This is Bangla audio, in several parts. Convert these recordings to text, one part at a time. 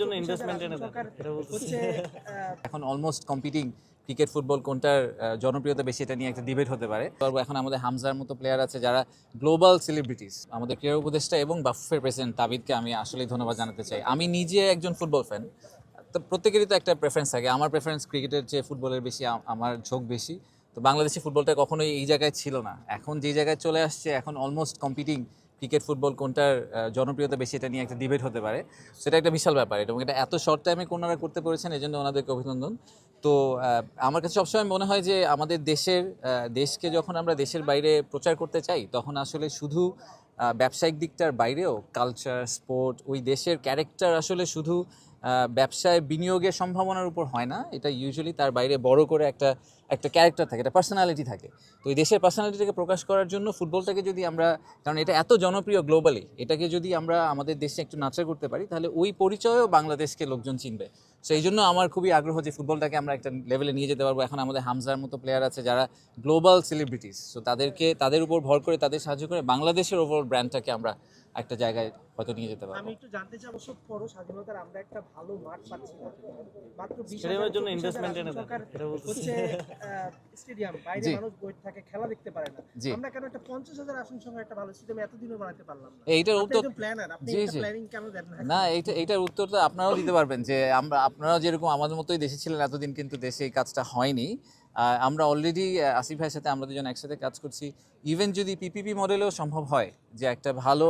জন্য ইনভেস্টমেন্ট এনে হচ্ছে এখন অলমোস্ট কম্পিটিং ক্রিকেট ফুটবল কোনটার জনপ্রিয়তা বেশি এটা নিয়ে একটা ডিবেট হতে পারে। এখন আমাদের হামজার মতো প্লেয়ার আছে যারা গ্লোবাল সেলিব্রিটিস আমাদের ক্রীড়া উপদেষ্টা এবং বাফের প্রেসিডেন্ট তাবিদকে আমি আসলেই ধন্যবাদ জানাতে চাই। আমি নিজে একজন ফুটবল ফ্যান তো প্রত্যেকেরই তো একটা প্রেফারেন্স থাকে। আমার প্রেফারেন্স ক্রিকেটের চেয়ে ফুটবলের বেশি আমার ঝোঁক বেশি। তো বাংলাদেশি ফুটবলটা কখনোই এই জায়গায় ছিল না। এখন যে জায়গায় চলে আসছে এখন অলমোস্ট কম্পিটিং ক্রিকেট, ফুটবল কোনটার জনপ্রিয়তা বেশি এটা নিয়ে একটা ডিবেট হতে পারে। সেটা একটা বিশাল ব্যাপার। এবং এটা এত শর্ট টাইমে কোনারা করতে পেরেছেন এই জন্য ওনাদেরকে অভিনন্দন। তো আমার কাছে সবসময় মনে হয় যে আমাদের দেশের দেশকে যখন আমরা দেশের বাইরে প্রচার করতে চাই, তখন আসলে শুধু ব্যবসায়িক দিকটার বাইরেও কালচার স্পোর্ট ওই দেশের ক্যারেক্টার আসলে শুধু ব্যবসায় বিনিয়োগের সম্ভাবনার উপর হয় না। এটা ইউজুয়ালি তার বাইরে বড় করে একটা একটা ক্যারেক্টার থাকে, একটা পার্সোনালিটি থাকে। তো এই দেশের পার্সোনালিটিটাকে প্রকাশ করার জন্য ফুটবলটাকে যদি আমরা, কারণ এটা এত জনপ্রিয় গ্লোবালি এটাকে যদি আমরা আমাদের দেশে একটু নাচার করতে পারি, তাহলে ওই পরিচয়ও বাংলাদেশকে লোকজন চিনবে। সো এই জন্য আমার খুবই আগ্রহ যে ফুটবলটাকে আমরা একটা লেভেলে নিয়ে যেতে পারব। এখন আমাদের হামজার মতো প্লেয়ার আছে যারা গ্লোবাল সেলিব্রিটিস সো তাদেরকে, তাদের উপর ভর করে, তাদের সাহায্য করে বাংলাদেশের ওভারঅল ব্র্যান্ডটাকে আমরা একটা জায়গায় হয়তো নিয়ে যেতে পারব। আমি একটু জানতে চাই অবশ্য পর স্বাধীনতার আমরা একটা ভালো মাঠ পাচ্ছি না। মাত্র বিশ স্টেডিয়ামের জন্য ইনভেস্টমেন্ট এনে হচ্ছে স্টেডিয়াম বাইরে মানুষ বই থাকে খেলা দেখতে পারে না। আমরা কেন একটা পঞ্চাশ হাজার আসন সহ একটা ভালো স্টেডিয়াম এতদিনও বানাতে পারলাম না? এইটার উত্তর প্ল্যানার আপনি একটা প্ল্যানিং কেন দেন না? না এইটা এইটার উত্তর তো আপনারাও দিতে পারবেন যে আমরা আপনারাও যেরকম আমাদের মতোই দেশে ছিলেন এতদিন কিন্তু দেশে এই কাজটা হয়নি। আমরা অলরেডি আসিফ ভাইয়ের সাথে আমরা দুজন একসাথে কাজ করছি। ইভেন যদি পিপিপি মডেলেও সম্ভব হয় যে একটা ভালো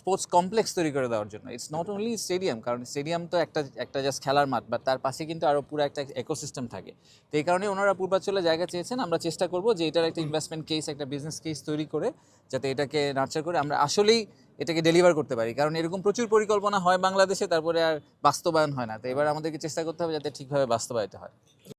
স্পোর্টস কমপ্লেক্স তৈরি করে দেওয়ার জন্য ইটস নট অনলি স্টেডিয়াম কারণ স্টেডিয়াম তো একটা একটা জাস্ট খেলার মাঠ বাট তার পাশে কিন্তু আরও পুরো একটা ইকোসিস্টেম থাকে। তো এই কারণে ওনারা পূর্বাঞ্চলে জায়গা চেয়েছেন, আমরা চেষ্টা করব যে এটার একটা ইনভেস্টমেন্ট কেস একটা বিজনেস কেস তৈরি করে, যাতে এটাকে নার্চার করে আমরা আসলেই এটাকে ডেলিভার করতে পারি। কারণ এরকম প্রচুর পরিকল্পনা হয় বাংলাদেশে, তারপরে আর বাস্তবায়ন হয় না। তো এবার আমাদেরকে চেষ্টা করতে হবে যাতে ঠিকভাবে বাস্তবায়িত হয়।